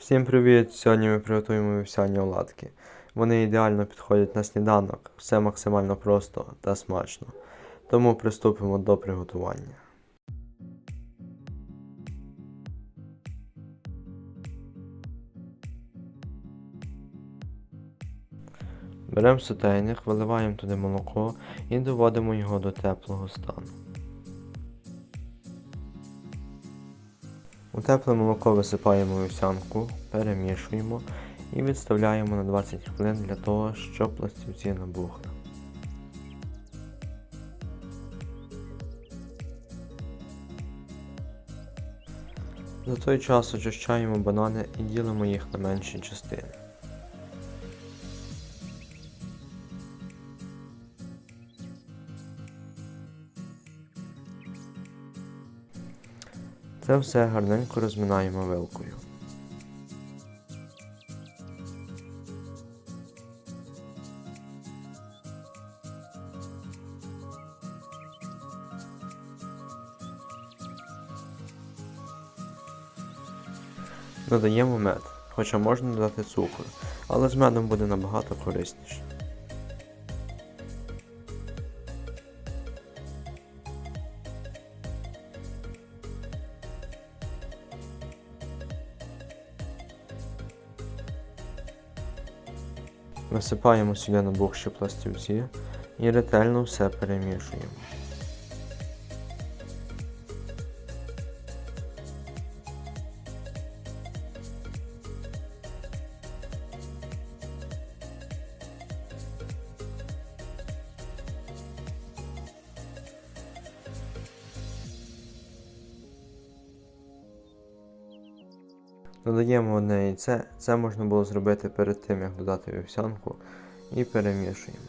Всім привіт! Сьогодні ми приготуємо вівсяні оладки. Вони ідеально підходять на сніданок, все максимально просто та смачно. Тому приступимо до приготування. Беремо сотейник, виливаємо туди молоко і доводимо його до теплого стану. У тепле молоко висипаємо вівсянку, перемішуємо і відставляємо на 20 хвилин для того, щоб пластівці набухли. За той час очищаємо банани і ділимо їх на менші частини. Це все гарненько розминаємо вилкою. Додаємо мед, хоча можна додати цукор, але з медом буде набагато корисніше. Висипаємо сюди набухші пластівці і ретельно все перемішуємо. Додаємо одне яйце, це можна було зробити перед тим, як додати вівсянку, і перемішуємо.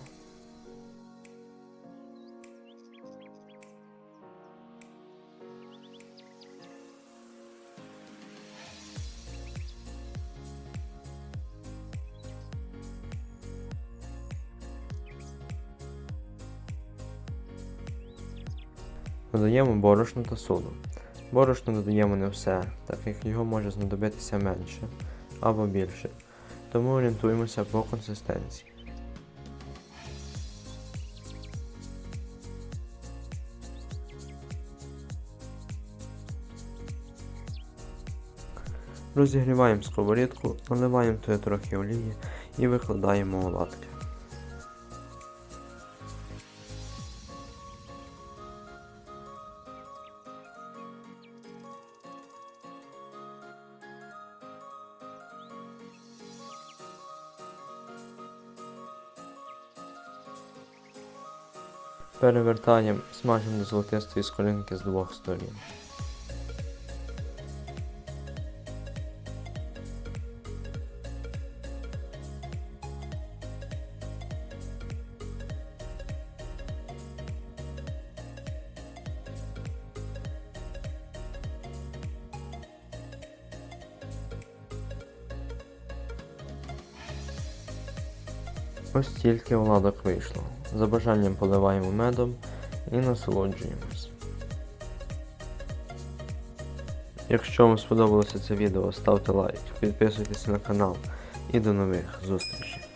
Додаємо борошно та соду. Борошно додаємо не все, так як його може знадобитися менше або більше, тому орієнтуємося по консистенції. Розігріваємо сковорідку, наливаємо туди трохи олії і викладаємо оладки. Перевертаємо, смажимо до золотистої скоринки з двох сторін. Ось стільки оладок вийшло. За бажанням поливаємо медом і насолоджуємось. Якщо вам сподобалося це відео, ставте лайк, підписуйтесь на канал і до нових зустрічей.